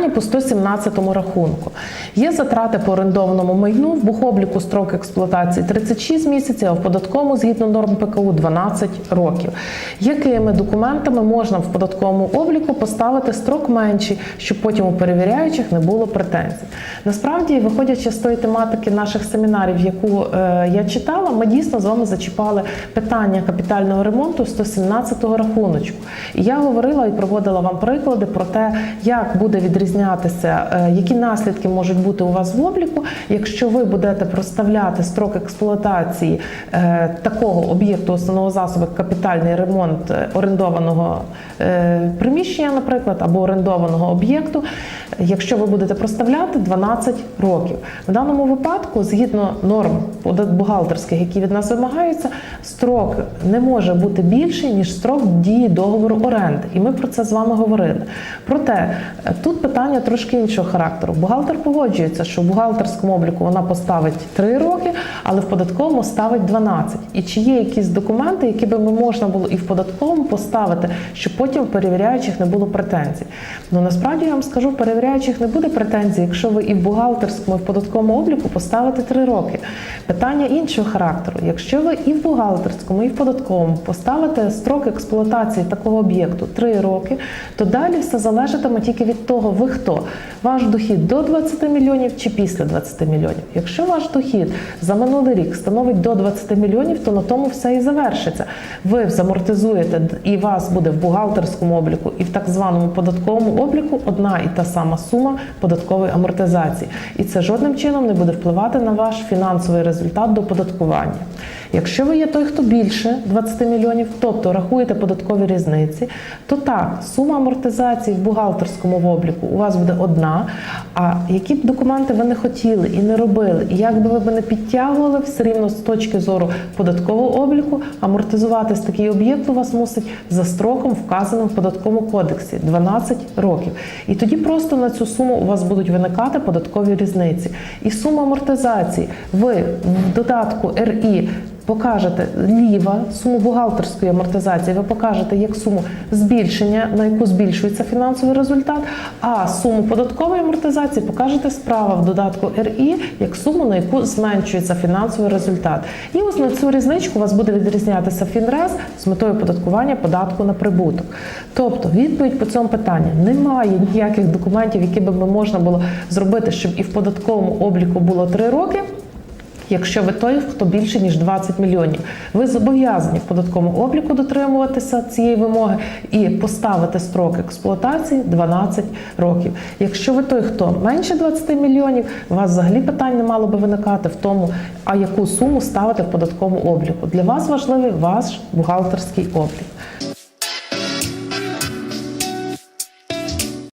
Питання по 117 рахунку. Є затрати по орендованому майну в бухобліку строк експлуатації 36 місяців, а в податковому згідно норм ПКУ 12 років. Якими документами можна в податковому обліку поставити строк менший, щоб потім у перевіряючих не було претензій? Насправді, виходячи з тої тематики наших семінарів, яку е, я читала, ми дійсно з вами зачіпали питання капітального ремонту 117-го рахуночку. І я говорила і проводила вам приклади про те, як буде відрізнятися, е, які наслідки можуть бути у вас в обліку, якщо ви будете проставляти строк експлуатації е, такого об'єкту основного засобу, як капітальний ремонт е, орендованого е, приміщення, наприклад, або орендованого об'єкту, якщо ви будете проставляти 12 років. В даному випадку, згідно норм бухгалтерських, які від нас вимагаються, строк не може бути більший, ніж строк дії договору оренди. І ми про це з вами говорили. Проте тут питання трошки іншого характеру. Бухгалтер погоджується, що в бухгалтерському обліку вона поставить 3 роки, але в податковому ставить 12. І чи є якісь документи, які би можна було і в податковому поставити, щоб потім в перевіряючих не було претензій? Ну насправді я вам скажу, в перевіряючих не буде претензій, якщо ви і в бухгалтерському, і в податковому обліку поставите 3 роки. Питання іншого характеру. Якщо ви і в бухгалтерському, і в податковому поставите строк експлуатації такого об'єкту 3 роки, то далі все залежатиме тільки від того, ви хто. Ваш дохід до 20 мільйонів чи після 20 мільйонів. Якщо ваш дохід за минулий рік становить до 20 мільйонів, то на тому все і завершиться. Ви замортизуєте, і вас буде в бухгалтерському обліку і в так званому податковому обліку одна і та сама сума податкової амортизації. І це жодним чином не буде впливати на ваш фінансовий результат до податкування. Якщо ви є той, хто більше 20 мільйонів, тобто рахуєте податкові різниці, то так, сума амортизації в бухгалтерському обліку у вас буде одна. А які б документи ви не хотіли і не робили, і як би ви не підтягували, все рівно з точки зору податкового обліку, амортизуватись такий об'єкт у вас мусить за строком, вказаним в податковому кодексі 12 років. І тоді просто на цю суму у вас будуть виникати податкові різниці. І сума амортизації ви в додатку РІ покажете ліва суму бухгалтерської амортизації, ви покажете як суму збільшення, на яку збільшується фінансовий результат, а суму податкової амортизації покажете справа в додатку РІ як суму, на яку зменшується фінансовий результат. І ось на цю різничку у вас буде відрізнятися фінрез з метою податкування податку на прибуток. Тобто відповідь по цьому питанню немає ніяких документів, які би можна було зробити, щоб і в податковому обліку було 3 роки. Якщо ви той, хто більше ніж 20 мільйонів, ви зобов'язані в податковому обліку дотримуватися цієї вимоги і поставити строк експлуатації 12 років. Якщо ви той, хто менше 20 мільйонів, у вас взагалі питань не мало би виникати в тому, а яку суму ставити в податковому обліку. Для вас важливий ваш бухгалтерський облік.